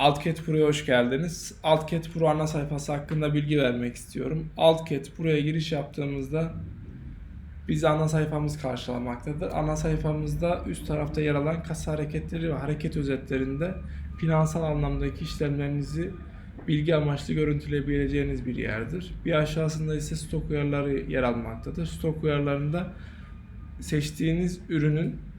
AltCat Pro'ya hoş geldiniz. AltCat Pro ana sayfası hakkında bilgi vermek istiyorum. AltCat Pro'ya giriş yaptığımızda bizi ana sayfamız karşılamaktadır. Ana sayfamızda üst tarafta yer alan kasa hareketleri ve hareket özetlerinde finansal anlamdaki işlemlerinizi bilgi amaçlı görüntüleyebileceğiniz bir yerdir. Bir aşağısında ise stok uyarıları yer almaktadır. Stok uyarılarında seçtiğiniz ürünün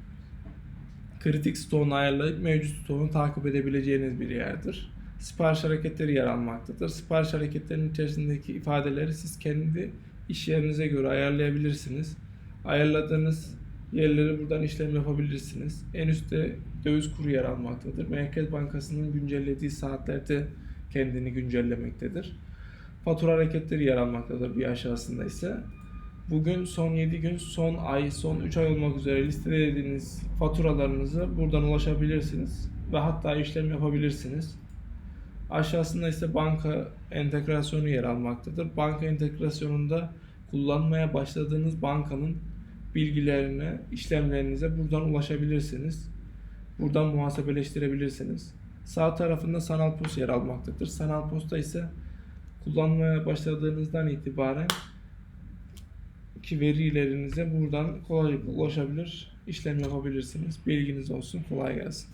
kritik stoğunu ayarlayıp mevcut stoğunu takip edebileceğiniz bir yerdir. Sipariş hareketleri yer almaktadır. Sipariş hareketlerinin içerisindeki ifadeleri siz kendi iş yerinize göre ayarlayabilirsiniz. Ayarladığınız yerleri buradan işlem yapabilirsiniz. En üstte döviz kuru yer almaktadır. Merkez Bankası'nın güncellediği saatlerde kendini güncellemektedir. Fatura hareketleri yer almaktadır bir aşağısında ise. Bugün son 7 gün, son ay, son 3 ay olmak üzere listelediğiniz faturalarınızı buradan ulaşabilirsiniz ve hatta işlem yapabilirsiniz. Aşağısında ise banka entegrasyonu yer almaktadır. Banka entegrasyonunda kullanmaya başladığınız bankanın bilgilerine, işlemlerinize buradan ulaşabilirsiniz. Buradan muhasebeleştirebilirsiniz. Sağ tarafında sanal post yer almaktadır. Sanal posta ise kullanmaya başladığınızdan itibaren ki verilerinize buradan kolaylıkla ulaşabilir, işlem yapabilirsiniz. Bilginiz olsun. Kolay gelsin.